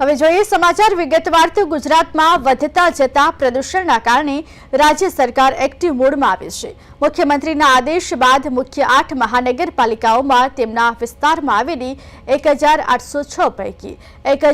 હવે જોઈએ સમાચાર વિગતવાર તો ગુજરાતમાં વધતા જતા પ્રદૂષણના કારણે રાજ્ય સરકાર એક્ટિવ મોડમાં આવી છે. મુખ્યમંત્રીના આદેશ બાદ મુખ્ય આઠ મહાનગરપાલિકાઓમાં તેમના વિસ્તારમાં આવેલી એક પૈકી એક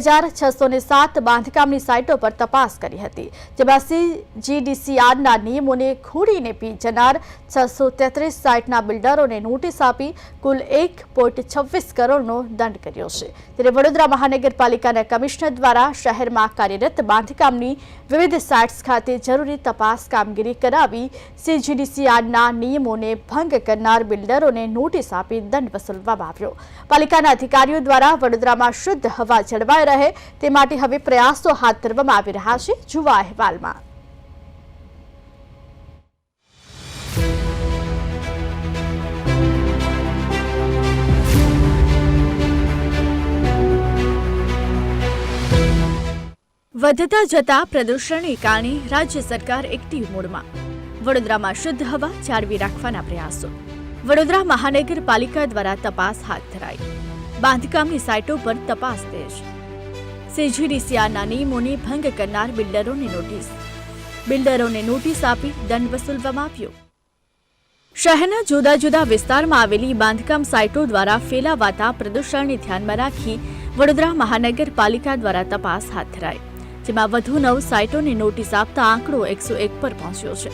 બાંધકામની સાઇટો પર તપાસ કરી હતી. જેમાં સીજીડીસીઆરના નિયમોને ખોડીને પી જનાર છસો તેત્રીસ સાઇટના બિલ્ડરોને નોટિસ આપી કુલ એક પોઈન્ટ છવ્વીસ કરોડનો દંડ કર્યો છે. ત્યારે વડોદરા મહાનગરપાલિકાના કમિશનર દ્વારા શહેરમાં કાર્યરત બાંધકામની વિવિધ સાઇટ્સ ખાતે જરૂરી તપાસ કામગીરી કરાવી સીજીડીસીઆરના નિયમોને ભંગ કરનાર બિલ્ડરોને નોટિસ આપી દંડ વસૂલવામાં આવ્યો. પાલિકાના અધિકારીઓ દ્વારા વડોદરામાં શુદ્ધ હવા જળવાઈ રહે તે માટે હવે પ્રયાસો હાથ ધરવામાં આવી રહ્યા છે. જુવા અહેવાલમાં. વધતા જતા પ્રદૂષણને કારણે રાજ્ય સરકાર એકટી મોડમાં વડોદરામાં શુદ્ધ હવા જાળવી રાખવાના પ્રયાસો. વડોદરા મહાનગરપાલિકા દ્વારા તપાસ હાથ ધરાઈ. બાંધકામની સાઇટો પર તપાસ તેજ. સીજીડીસીઆરના નિયમોને ભંગ કરનાર બિલ્ડરોને નોટિસ. બિલ્ડરોને નોટિસ આપી દંડ વસૂલવામાં આવ્યો. શહેરના જુદા જુદા વિસ્તારમાં આવેલી બાંધકામ સાઇટો દ્વારા ફેલાવાતા પ્રદૂષણને ધ્યાનમાં રાખી વડોદરા મહાનગરપાલિકા દ્વારા તપાસ હાથ ધરાઈ. જેમાં વધુ નવ સાઇટોને નોટિસ આપતા આંકડો એકસો એક પર પહોંચ્યો છે.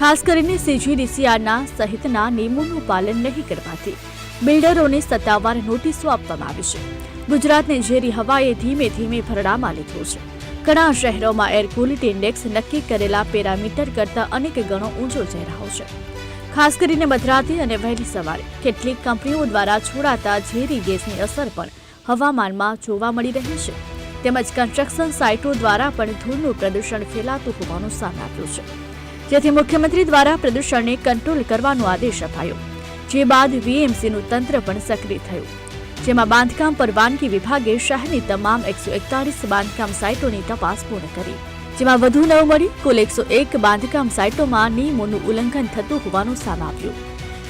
ખાસ કરીને સીજીડીસીઆરના સહિતના નિયમોનું પાલન નહીં કરવાથી બિલ્ડરોને સત્તાવાર નોટિસો આપવામાં આવી છે. ગુજરાતને ઝેરી હવાએ ધીમે ધીમે ભરડામાં લીધું છે. ઘણા શહેરોમાં એર ક્વોલિટી ઇન્ડેક્સ નક્કી કરેલા પેરામીટર કરતાં અનેક ગણો ઊંચો જઈ રહ્યો છે. ખાસ કરીને મધરાતે અને વહેલી સવારે કેટલીક કંપનીઓ દ્વારા છોડાતા ઝેરી ગેસની અસર પણ હવામાનમાં જોવા મળી રહી છે. તેમજ કન્સ્ટ્રક્શન સાઇટો દ્વારા પણ ધૂળનું પ્રદૂષણ ફેલાતું હોવાનું સામે આવ્યું છે. જેથી મુખ્યમંત્રી દ્વારા પ્રદૂષણને કંટ્રોલ કરવાનો આદેશ અપાયો. જે બાદ વીએમસીનું તંત્ર પણ સક્રિય થયું. જેમાં બાંધકામ પરવાનગી વિભાગે શહેરની તમામ એકસો એકતાલીસ બાંધકામ સાઇટોની તપાસ પૂર્ણ કરી. જેમાં વધુ નવ મળી, કુલ એકસો એક બાંધકામ સાઇટોમાં નિયમોનું ઉલ્લંઘન થતું હોવાનું સામે આવ્યું.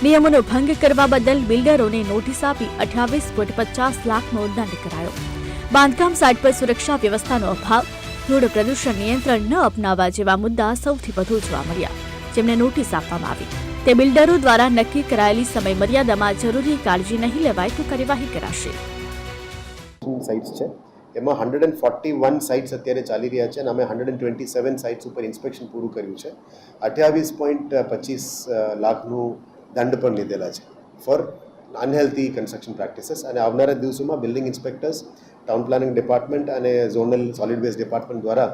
નિયમોનો ભંગ કરવા બદલ બિલ્ડરોને નોટિસ આપી અઠ્યાવીસ પોઈન્ટ પચાસ લાખનો દંડ કરાયો. બાંધકામ સાઇટ પર સુરક્ષા વ્યવસ્થાનો અભાવ ધૂળ પ્રદૂષણ નિયંત્રણ ન અપનાવવા જેવા મુદ્દા સૌથી વધુ જોવા મળ્યા, જેમને નોટિસ આપવામાં આવી. તે બિલ્ડરો દ્વારા નક્કી કરાયેલી સમય મર્યાદામાં જરૂરી કાળજી નહીં લેવાય તો કાર્યવાહી કરાશે. સાઇટ્સ છે. એમાં hundred and forty one sites અત્યારે ચાલી રહ્યા છે અને અમે hundred and twenty seven sites ઉપર ઇન્સ્પેક્શન પૂરું કર્યું છે. અઠ્યાવીસ પોઈન્ટ પચીસ લાખનું દંડ પણ લીધેલા છે. ફોર અનહેલ્ધી કન્સ્ટ્રક્શન પ્રેક્ટિસીસ અને આવનારા દિવસોમાં building inspectors town planning department અને ઝોનલ સોલિડ વેસ્ટ ડિપાર્ટમેન્ટ દ્વારા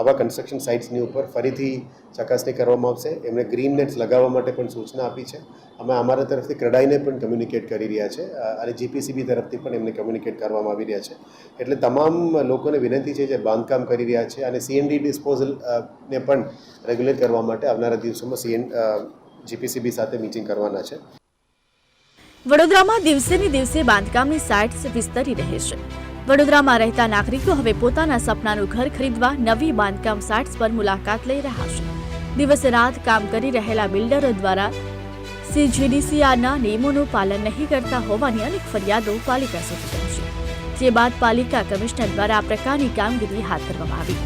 આવા કન્સ્ટ્રક્શન સાઇટ્સની ઉપર ફરીથી ચકાસણી કરવામાં આવશે. એમણે ગ્રીન નેટ્સ લગાવવા માટે પણ સૂચના આપી છે. અમે અમારા તરફથી ક્રેડાઈને પણ કમ્યુનિકેટ કરી રહ્યા છે. અને જીપીસીબી તરફથી પણ એમને કમ્યુનિકેટ કરવામાં આવી રહ્યા છે. એટલે તમામ લોકોને વિનંતી છે જે બાંધકામ કરી રહ્યા છે અને સીએનડી ડિસ્પોઝલ ને પણ રેગ્યુલેટ કરવા માટે આવનારા દિવસોમાં સીએન જીપીસીબી સાથે મિટિંગ કરવાના છે. વડોદરામાં દિવસે ને દિવસે બાંધકામની સાઇટ્સ વિસ્તરી રહે છે. વડોદરામાં રહેતા નાગરિકો હવે પોતાના સપનાનું ઘર ખરીદવા નવી બાંધકામ સાઇટ્સ પર મુલાકાત લઈ રહ્યા છે. દિવસે રાત કામ કરી રહેલા બિલ્ડરો દ્વારા સીજીડીસીઆરના નિયમોનું પાલન નહીં કરતા હોવાની અનેક ફરિયાદો પાલિકા સુધી પહોંચી. જે બાદ પાલિકા કમિશનર દ્વારા આ પ્રકારની કામગીરી હાથ ધરવામાં આવી.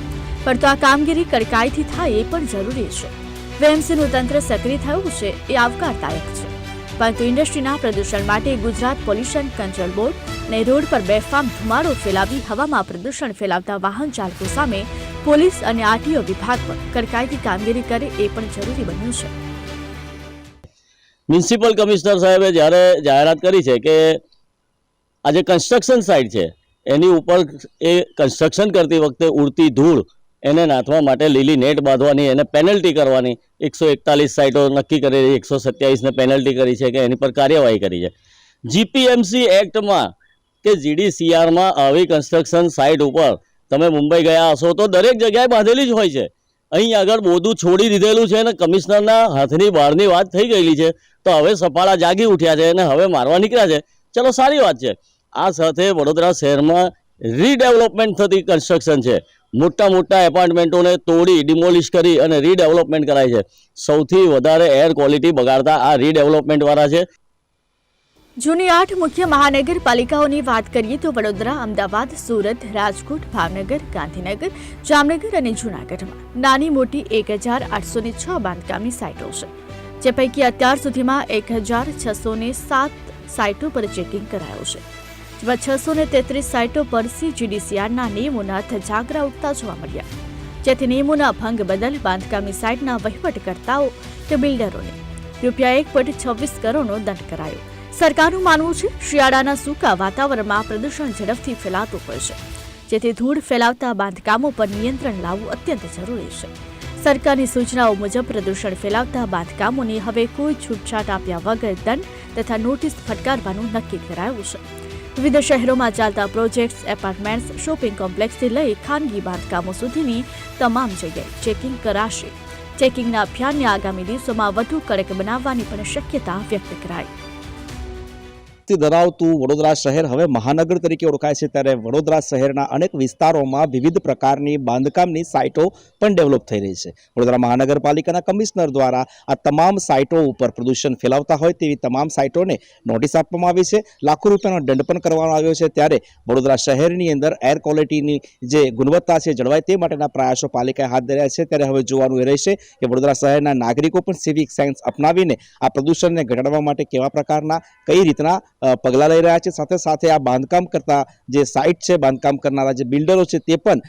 પણ તો આ કામગીરી કડકાઈથી થાય એ પણ જરૂરી છે. વેમસીનું તંત્ર સક્રિય થયું છે એ આવકારદાયક છે. પરંતુ ઇન્ડસ્ટ્રીના પ્રદૂષણ માટે ગુજરાત પોલ્યુશન કંટ્રોલ બોર્ડ અને રોડ પર બેફામ ધુમાડો ફેલાવી હવામાં પ્રદૂષણ ફેલાવતા વાહન ચાલકો સામે પોલીસ અને આરટીઓ વિભાગ પર કડકાઈથી કામગીરી કરે એ પણ જરૂરી બન્યું છે. મ્યુનિસિપલ કમિશનર સાહેબે જ્યારે જાહેરાત કરી છે કે આ જે કન્સ્ટ્રક્શન સાઇટ છે, એની ઉપર એ કન્સ્ટ્રક્શન કરતી વખતે ઉડતી ધૂળ એને નાથવા માટે લીલી નેટ બાંધવાની, એને પેનલ્ટી કરવાની, એકસો એકતાલીસ સાઇટો નક્કી કરી, એકસો સત્યાવીસને પેનલ્ટી કરી છે કે એની પર કાર્યવાહી કરી છે. જીપીએમસી એક્ટમાં કે જીડીસીઆરમાં આવી કન્સ્ટ્રક્શન સાઇટ ઉપર તમે મુંબઈ ગયા હશો તો દરેક જગ્યાએ બાંધેલી જ હોય છે. અહીં આગળ બોધું છોડી દીધેલું છે અને કમિશનરના હાથની બહારની વાત થઈ ગયેલી છે. તો હવે સફાળા જાગી ઉઠ્યા છે અને હવે મારવા નીકળ્યા છે. ચલો સારી વાત છે. આ સાથે વડોદરા શહેરમાં રીડેવલપમેન્ટ થતી કન્સ્ટ્રક્શન છે. મોટા મોટા એપાર્ટમેન્ટોને તોડી ડિમોલિશ કરી અને રીડેવલપમેન્ટ કરાય છે. સૌથી વધારે એર ક્વોલિટી બગાડતા આ રીડેવલપમેન્ટવાળા છે. જૂની આઠ મુખ્ય મહાનગરપાલિકાઓની વાત કરીએ તો વડોદરા, અમદાવાદ, સુરત, રાજકોટ, ભાવનગર, ગાંધીનગર, જામનગર અને જૂનાગઢમાં નાની મોટી એક હજાર આઠસો ને છ બાંધકામની સાઇટો છે, જે પૈકી અત્યાર સુધીમાં એક હજાર છસો ને સાત સાઇટો પર ચેકિંગ કરાયું છે. જેમાં છસો ને તેત્રીસ સાઇટો પર સીજીડીસીઆરના નિયમોના ધજાગરા ઉઠતા જોવા મળ્યા. જેથી નિયમોના ભંગ બદલ બાંધકામની સાઇટના વહીવટકર્તાઓ કે બિલ્ડરોને રૂપિયા એક પોઈન્ટ છવ્વીસ કરોડનો દંડ કરાયો. સરકારનું માનવું છે, શિયાળાના સૂકા વાતાવરણમાં પ્રદૂષણ ઝડપથી ફેલાતું હોય છે. જેથી ધૂળ ફેલાવતા બાંધકામો પર નિયંત્રણ લાવવું અત્યંત જરૂરી છે. સરકારની સૂચનાઓ મુજબ પ્રદૂષણ ફેલાવતા બાંધકામોને હવે કોઈ છૂટછાટ આપ્યા વગર દંડ તથા નોટિસ ફટકારવાનું નક્કી કરાયું છે. વિવિધ શહેરોમાં ચાલતા પ્રોજેક્ટ્સ, એપાર્ટમેન્ટ્સ, શોપિંગ કોમ્પ્લેક્સથી લઈ ખાનગી બાંધકામો સુધીની તમામ જગ્યાએ ચેકિંગ કરાશે. ચેકિંગના અભિયાનને આગામી દિવસોમાં વધુ કડક બનાવવાની પણ શક્યતા વ્યક્ત કરાઈ. વસ્તી ધરાવતું વડોદરા શહેર હવે મહાનગર તરીકે ઓળખાય છે ત્યારે વડોદરા શહેરના અનેક વિસ્તારોમાં વિવિધ પ્રકારની બાંધકામની સાઇટો પણ ડેવલપ થઈ રહી છે. વડોદરા મહાનગરપાલિકાના કમિશનર દ્વારા આ તમામ સાઇટો ઉપર પ્રદૂષણ ફેલાવતા હોય તેવી તમામ સાઇટોને નોટિસ આપવામાં આવી છે. લાખો રૂપિયાનો દંડ પણ કરવામાં આવ્યો છે ત્યારે વડોદરા શહેરની અંદર એર ક્વોલિટીની જે ગુણવત્તા છે જળવાય તે માટેના પ્રયાસો પાલિકાએ હાથ ધર્યા છે. ત્યારે હવે જોવાનું એ રહેશે કે વડોદરા શહેરના નાગરિકો પણ સિવિક સાયન્સ અપનાવીને આ પ્રદૂષણને ઘટાડવા માટે કેવા પ્રકારના, કઈ રીતના પગલાં લઈ રહ્યા છે. સાથે સાથે આ બાંધકામ કરતા જે સાઇટ છે, બાંધકામ કરનારા જે બિલ્ડરો છે, તે પણ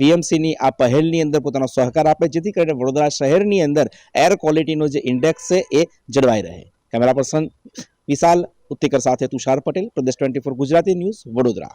વીએમસીની આ પહેલની અંદર પોતાનો સહકાર આપે, જેથી કરીને વડોદરા શહેરની અંદર એર ક્વોલિટીનો જે ઇન્ડેક્સ છે, એ જળવાઈ રહે. કેમેરા પર્સન વિશાલ ઉત્તેકર સાથે તુષાર પટેલ, પ્રદેશ ટ્વેન્ટી ગુજરાતી ન્યૂઝ, વડોદરા.